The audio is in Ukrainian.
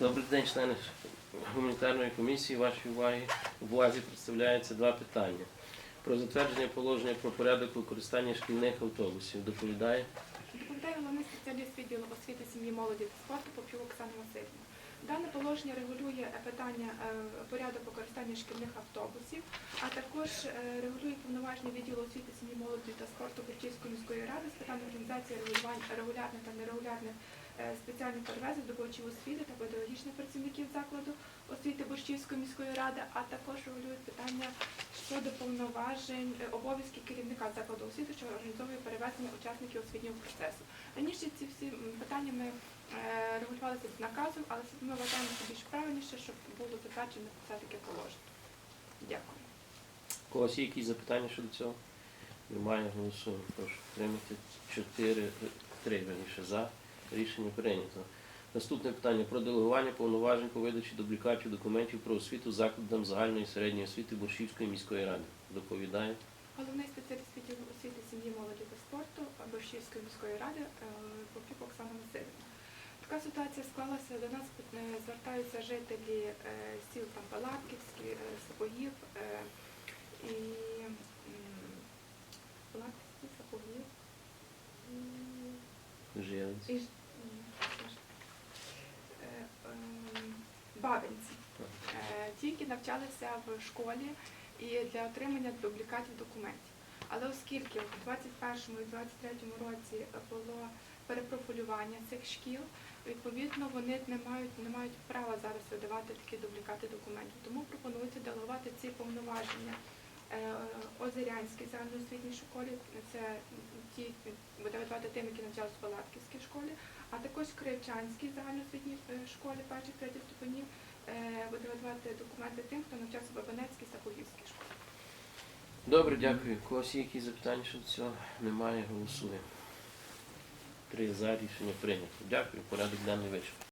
Добрий день, члени гуманітарної комісії. Вашій увазі, увазі представляється два питання. Про затвердження положення про порядок використання шкільних автобусів. Доповідає Доповідає головний спеціаліст відділу освіти, сім'ї, молоді та спорту Попів Оксана Васильівна. Дане положення регулює е, питання е, порядок використання шкільних автобусів, а також е, регулює повноваження відділу освіти, сім'ї, молоді та спорту Бурчівської міської ради з питань організації регулярних та нерегулярних спеціальних перевезень здобувачів освіти та педагогічних працівників закладу освіти Бурчівської міської ради, а також регулює питання щодо повноважень е, обов'язків керівника закладу освіти, що організовує перевезення учасників освітнього процесу. Раніше ці всі питання ми е, регулювалися з наказом, але ми вважаємо, що більш правильніше, щоб було затверджено це таке положення. Дякую. У когось є якісь запитання щодо цього? Немає голосуємо. Прошу підтримати. Чотири, три верніше за. Рішення прийнято. Наступне питання про делегування повноважень по видачі дублікатів документів про освіту закладам загальної і середньої освіти Борщівської міської ради. Доповідає. Головний спеціаліст відділу освіти, сім'ї, молоді та спорту Борщівської міської ради е, Попів Оксана Васильівна. Така ситуація склалася. До нас е, звертаються жителі е, сіл там Палатківські, Сапогів і Палатківські, Сапогів. і- Бабинці. тільки Ті, які навчалися в школі і для отримання дублікатів документів. Але оскільки в 21 і 23 році було перепрофілювання цих шкіл, відповідно вони не мають, не мають права зараз видавати такі дублікати документів. Тому пропонується делегувати ці повноваження е, Озерянській загальноосвітній школі, це ті буде видавати тим, які навчалися в Палатківській школі, а також Кривчанській загальноосвітній е, школі перших третіх ступенів е, буде видавати документи тим, хто навчався в Бабинецькій Сапогівській школі. Добре, дякую. Когось є якісь запитання щодо цього? Немає. Голосуємо. Три за рішення прийнято. Дякую. Порядок денний вичерпаний.